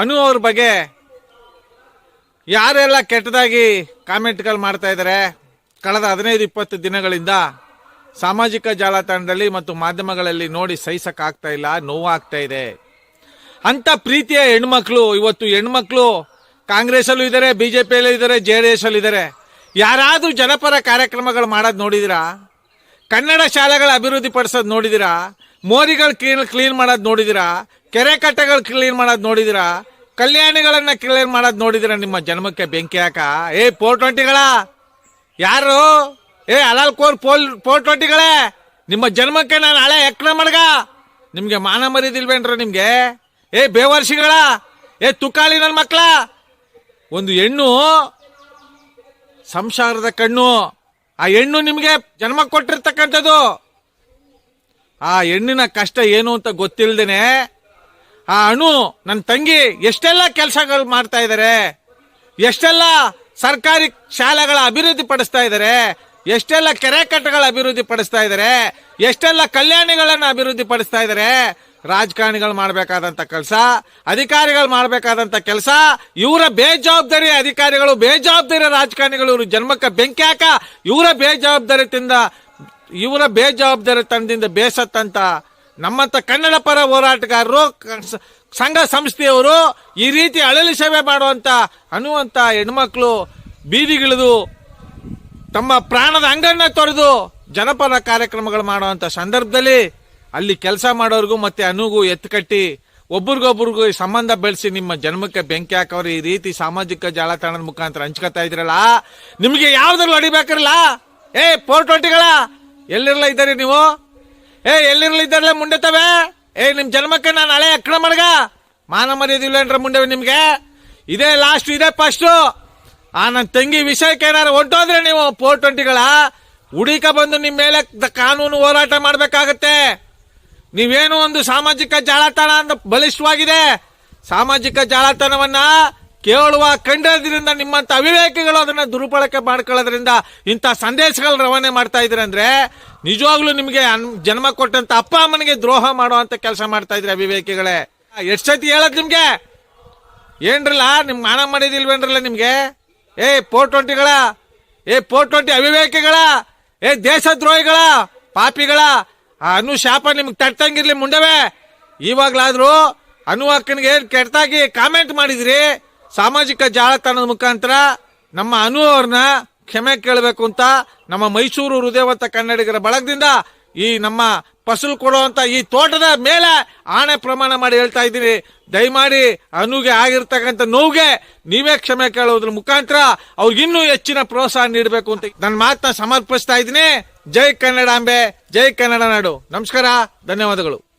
ಅನು ಅವ್ರ ಬಗ್ಗೆ ಯಾರೆಲ್ಲ ಕೆಟ್ಟದಾಗಿ ಕಾಮೆಂಟ್ಗಳು ಮಾಡ್ತಾ ಇದ್ದಾರೆ, ಕಳೆದ ಹದಿನೈದು, ಇಪ್ಪತ್ತು ದಿನಗಳಿಂದ ಸಾಮಾಜಿಕ ಜಾಲತಾಣದಲ್ಲಿ ಮತ್ತು ಮಾಧ್ಯಮಗಳಲ್ಲಿ ನೋಡಿ ಸಹಿಸಕ್ಕಾಗ್ತಾ ಇಲ್ಲ, ನೋವಾಗ್ತಾ ಇದೆ. ಅಂಥ ಪ್ರೀತಿಯ ಹೆಣ್ಮಕ್ಳು, ಇವತ್ತು ಹೆಣ್ಮಕ್ಳು ಕಾಂಗ್ರೆಸ್ಸಲ್ಲೂ ಇದ್ದಾರೆ ಬಿ ಜೆ ಪಿಯಲ್ಲೂ ಇದ್ದಾರೆ, ಜೆ ಡಿ ಎಸ್ ಇದ್ದಾರೆ. ಯಾರಾದರೂ ಜನಪರ ಕಾರ್ಯಕ್ರಮಗಳು ಮಾಡೋದು ನೋಡಿದಿರಾ? ಕನ್ನಡ ಶಾಲೆಗಳ ಅಭಿವೃದ್ಧಿ ಪಡಿಸೋದು ನೋಡಿದಿರಾ? ಮೋರಿಗಳು ಕ್ಲೀನ್ ಕ್ಲೀನ್ ಮಾಡೋದು ನೋಡಿದಿರಾ? ಕೆರೆ ಕಟ್ಟೆಗಳು ಕ್ಲೀನ್ ಮಾಡೋದು ನೋಡಿದಿರಾ? ಕಲ್ಯಾಣಿಗಳನ್ನ ಕ್ಲೀನ್ ಮಾಡೋದು ನೋಡಿದಿರಾ ನಿಮ್ಮ ಜನ್ಮಕ್ಕೆ ಬೆಂಕಿ ಹಾಕ? ಏ ಫೋರ್ ಟ್ವೆಂಟಿಗಳ ಯಾರು? ಏ ಅಲಾಲ್ ಕೋರ್ ಪೋಲ್ ಫೋರ್ ಟ್ವೆಂಟಿಗಳೇ ನಿಮ್ಮ ಜನ್ಮಕ್ಕೆ ನಾನು ಹಳೆ ಎಕ್ರ ಮಡ್ಗ! ನಿಮ್ಗೆ ಮಾನ ಮರಿದಿಲ್ವೇನ್ರ ನಿಮ್ಗೆ? ಏ, ಬೇವರ್ಷಿಗಳ! ಏ, ತುಕಾಲಿ ನನ್ನ ಮಕ್ಳ! ಒಂದು ಹೆಣ್ಣು, ಸಂಸಾರದ ಕಣ್ಣು, ಆ ಹೆಣ್ಣು ನಿಮಗೆ ಜನ್ಮ ಕೊಟ್ಟಿರ್ತಕ್ಕಂಥದ್ದು. ಆ ಹೆಣ್ಣಿನ ಕಷ್ಟ ಏನು ಅಂತ ಗೊತ್ತಿಲ್ದೇನೆ ಆ ಅಣು ನನ್ನ ತಂಗಿ ಎಷ್ಟೆಲ್ಲ ಕೆಲಸಗಳು ಮಾಡ್ತಾ ಇದ್ದಾರೆ ಎಷ್ಟೆಲ್ಲ ಸರ್ಕಾರಿ ಶಾಲೆಗಳ ಅಭಿವೃದ್ಧಿ ಪಡಿಸ್ತಾ ಇದ್ದಾರೆ ಎಷ್ಟೆಲ್ಲ ಕೆರೆ ಕಟ್ಟಗಳ ಅಭಿವೃದ್ಧಿ ಪಡಿಸ್ತಾ ಇದ್ದಾರೆ ಎಷ್ಟೆಲ್ಲ ಕಲ್ಯಾಣಿಗಳನ್ನ ಅಭಿವೃದ್ಧಿ ಪಡಿಸ್ತಾ ಇದ್ದಾರೆ ರಾಜಕಾರಣಿಗಳು ಮಾಡಬೇಕಾದಂತ ಕೆಲಸ, ಅಧಿಕಾರಿಗಳು ಮಾಡಬೇಕಾದಂತ ಕೆಲಸ, ಇವರ ಬೇಜವಾಬ್ದಾರಿ ಅಧಿಕಾರಿಗಳು, ಬೇಜವಾಬ್ದಾರಿ ರಾಜಕಾರಣಿಗಳು, ಇವರು ಜನ್ಮಕ್ಕೆ ಬೆಂಕಿ ಹಾಕ, ಇವರ ಬೇಜವಾಬ್ದಾರಿತಿಂದ ಇವರ ಬೇಜವಾಬ್ದಾರಿ ತಂದಿಂದ ಬೇಸತ್ತಂತ ನಮ್ಮಂತ ಕನ್ನಡ ಪರ ಹೋರಾಟಗಾರರು ಸಂಘ ಸಂಸ್ಥೆಯವರು ಈ ರೀತಿ ಅಳಲಿ ಸೇವೆ ಮಾಡುವಂತ, ಅನ್ನುವಂತ ಹೆಣ್ಮಕ್ಳು ಬೀದಿಗಿಳಿದು ತಮ್ಮ ಪ್ರಾಣದ ಅಂಗನ್ನ ತೊರೆದು ಜನಪರ ಕಾರ್ಯಕ್ರಮಗಳು ಮಾಡುವಂತ ಸಂದರ್ಭದಲ್ಲಿ ಅಲ್ಲಿ ಕೆಲಸ ಮಾಡೋರಿಗೂ ಮತ್ತೆ ಅನುಗೂ ಎತ್ತುಕಟ್ಟಿ ಒಬ್ರಿಗೊಬ್ರಿಗೂ ಈ ಸಂಬಂಧ ಬೆಳೆಸಿ ನಿಮ್ಮ ಜನ್ಮಕ್ಕೆ ಬೆಂಕಿ ಹಾಕೋರು ಈ ರೀತಿ ಸಾಮಾಜಿಕ ಜಾಲತಾಣದ ಮುಖಾಂತರ ಹಂಚ್ಕೊತಾ ಇದ್ರಲ್ಲ ನಿಮಗೆ ಯಾವ್ದ್ರಲ್ಲಿ ಹೊಡಿಬೇಕಿರಲ್ಲ? ಏ ಫೋರ್ ಟ್ವೆಂಟಿಗಳ ಎಲ್ಲಿರಲ್ಲ ಇದ್ದಾರೆ ನೀವು? ಏ ಎಲ್ಲಿರ್ಲಿದ್ದಾರೆ ಮುಂಡೆ ತವೆ? ಏ, ನಿಮ್ ಜನ್ಮಕ್ಕೆ ನಾನು ಹಳೆ ಅಕ್ರಮ ಮಡ್ಗ ಮಾನ ಮರ್ಯಾದಿಲ್ಲೇನ್ರ ಮುಂಡೆ ನಿಮ್ಗೆ? ಇದೇ ಲಾಸ್ಟ್ ಇದೇ ಫಸ್ಟ್ ಆ ನನ್ನ ತಂಗಿ ವಿಷಯಕ್ಕೆ ಏನಾರು ಹೊಂಟೋದ್ರೆ ನೀವು ಫೋರ್ ಟ್ವೆಂಟಿಗಳ ಹುಡುಕ ಬಂದು ನಿಮ್ಮ ಮೇಲೆ ಕಾನೂನು ಹೋರಾಟ ಮಾಡಬೇಕಾಗತ್ತೆ. ನೀವೇನು ಒಂದು ಸಾಮಾಜಿಕ ಜಾಲತಾಣ ಅಂತ ಬಲಿಷ್ಠವಾಗಿದೆ. ಸಾಮಾಜಿಕ ಜಾಲತಾಣವನ್ನ ಕೇಳುವ ಕಂಡದ್ರಿಂದ ನಿಮ್ಮಂತ ಅವಿವೇಕಿಗಳು ಅದನ್ನ ದುರುಪಳಕೆ ಮಾಡ್ಕೊಳ್ಳೋದ್ರಿಂದ ಇಂಥ ಸಂದೇಶಗಳು ರವಾನೆ ಮಾಡ್ತಾ ಇದ್ರಂದ್ರೆ ನಿಜವಾಗ್ಲೂ ನಿಮಗೆ ಜನ್ಮ ಕೊಟ್ಟಂತ ಅಪ್ಪ ಅಮ್ಮನಿಗೆ ದ್ರೋಹ ಮಾಡುವಂತ ಕೆಲಸ ಮಾಡ್ತಾ ಇದ್ರಿ ಅವಿವೇಕಿಗಳೇ. ಎಷ್ಟು ಸತಿ ಹೇಳದ್ ನಿಮ್ಗೆ? ಏನ್ರಲ್ಲ, ನಿಮ್ ಮಾನ ಮಾಡಿದಿಲ್ವೇನ್ರಲ್ಲ ನಿಮ್ಗೆ? ಏ ಫೋರ್ ಟ್ವೆಂಟಿಗಳ ಏ ಫೋರ್ ಟ್ವೆಂಟಿ ಅವಿವೇಕಿಗಳ, ಏ, ದೇಶದ್ರೋಹಿಗಳ, ಪಾಪಿಗಳ, ಆ ಅನು ಶಾಪ ನಿಮ್ಗೆ ತಟ್ಟಂಗಿರ್ಲಿ ಮುಂಡವೆ. ಇವಾಗ್ಲಾದ್ರೂ ಅನು ಅಕ್ಕನಿಗೆ ಕೆಟ್ಟದಾಗಿ ಕಾಮೆಂಟ್ ಮಾಡಿದ್ರಿ? ಸಾಮಾಜಿಕ ಜಾಲತಾಣದ ಮುಖಾಂತರ ನಮ್ಮ ಅನು ಕ್ಷಮೆ ಕೇಳಬೇಕು ಅಂತ ನಮ್ಮ ಮೈಸೂರು ಹೃದಯವಂತ ಕನ್ನಡಿಗರ ಬಳಗದಿಂದ ಈ ನಮ್ಮ ಫಸಲು ಕೊಡುವಂತ ಈ ತೋಟದ ಮೇಲೆ ಆಣೆ ಪ್ರಮಾಣ ಮಾಡಿ ಹೇಳ್ತಾ ಇದ್ದೀನಿ. ದಯಮಾಡಿ ಅನುಗೆ ಆಗಿರ್ತಕ್ಕಂಥ ನೋವಿಗೆ ನೀವೇ ಕ್ಷಮೆ ಕೇಳೋದ್ರ ಮುಖಾಂತರ ಅವ್ರಿಗಿನ್ನೂ ಹೆಚ್ಚಿನ ಪ್ರೋತ್ಸಾಹ ನೀಡಬೇಕು ಅಂತ ನನ್ನ ಮಾತನ್ನ ಸಮರ್ಪಿಸ್ತಾ ಇದ್ದೀನಿ. ಜೈ ಕನ್ನಡಾಂಬೆ ಜೈ ಕನ್ನಡ ನಾಡು. ನಮಸ್ಕಾರ, ಧನ್ಯವಾದಗಳು.